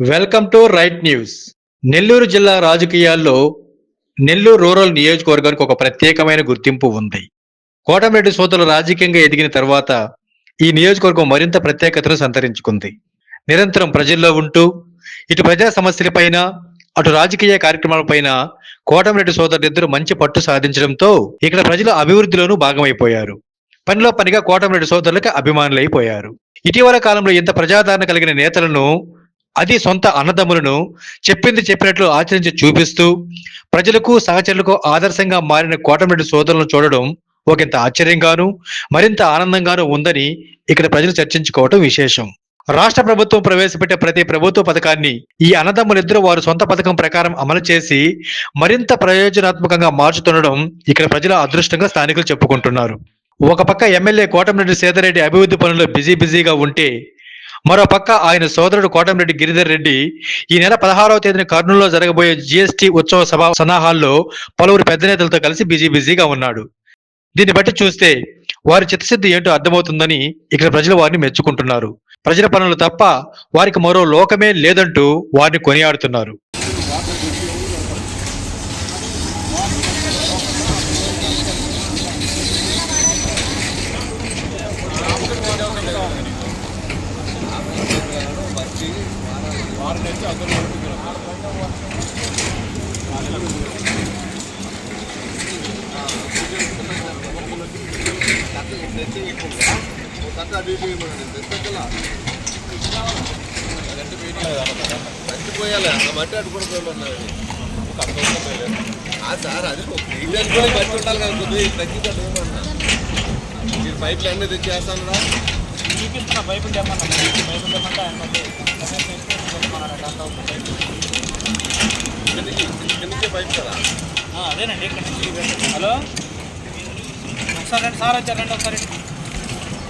Welcome to right news. Nellore జిల్లా రాజకీయాల్లో Nellore rural నియోజకవర్గానికి ఒక ప్రత్యేకమైన గుర్తింపు ఉంది. కోటమిరెడ్డి సోదరులు రాజకీయంగా ఎదిగిన తర్వాత ఈ నియోజకవర్గం మరింత ప్రత్యేకతను సంతరించుకుంది. నిరంతరం ప్రజల్లో ఉంటూ ఇటు ప్రజా సమస్యలపైన అటు రాజకీయ కార్యక్రమాలపైన కోటమిరెడ్డి సోదరులిద్దరూ మంచి పట్టు సాధించడంతో ఇక్కడ ప్రజలు అభివృద్ధిలోనూ భాగమైపోయారు. పనిలో పనిగా కోటమిరెడ్డి సోదరులకు అభిమానులైపోయారు. ఇటీవల కాలంలో ఇంత ప్రజాదరణ కలిగిన నేతలను అది సొంత అన్నదమ్ములను చెప్పింది చెప్పినట్లు ఆచరించి చూపిస్తూ ప్రజలకు సహచరులకు ఆదర్శంగా మారిన కోటమిరెడ్డి సోదరులను చూడడం ఒకంత ఆశ్చర్యంగాను మరింత ఆనందంగాను ఉందని ఇక్కడ ప్రజలు చర్చించుకోవటం విశేషం. రాష్ట్ర ప్రభుత్వం ప్రవేశపెట్టే ప్రతి ప్రభుత్వ పథకాన్ని ఈ అన్నదమ్ములిద్దరూ వారు సొంత పథకం ప్రకారం అమలు చేసి మరింత ప్రయోజనాత్మకంగా మార్చుతుండడం ఇక్కడ ప్రజల అదృష్టంగా స్థానికులు చెప్పుకుంటున్నారు. ఒక పక్క ఎమ్మెల్యే కోటమిరెడ్డి సేదరెడ్డి అభివృద్ధి పనుల్లో బిజీ బిజీగా ఉంటే మరోపక్క ఆయన సోదరుడు కోటమిరెడ్డి గిరిధర్ రెడ్డి ఈ నెల పదహారవ తేదీన కర్నూలులో జరగబోయే జిఎస్టి ఉత్సవ సభ సన్నాహాల్లో పలువురు పెద్ద నేతలతో కలిసి బిజీ బిజీగా ఉన్నాడు. దీన్ని బట్టి చూస్తే వారి చిత్తశుద్ధి ఏంటో అర్థమవుతుందని ఇక్కడ ప్రజలు వారిని మెచ్చుకుంటున్నారు. ప్రజల పనులు తప్ప వారికి మరో లోకమే లేదంటూ వారిని కొనియాడుతున్నారు. పోయాలి ఆ మట్టి అడ్డుకోవడం సార్ అది ఇండియన్ కూడా బట్టి ఉండాలి కదా కొద్దిగా తగ్గించి అడ్డుకోమన్నా మీరు పైపులు అన్నీ తెచ్చేస్తాను రా చూపిస్తున్న బైబిల్ తెమ్మన్నా తెమ్మంటే ఆయన అదేనండి ఇక్కడ నుంచి హలో? ఒకసారి రండి సార్ వచ్చారు రండి ఒకసారి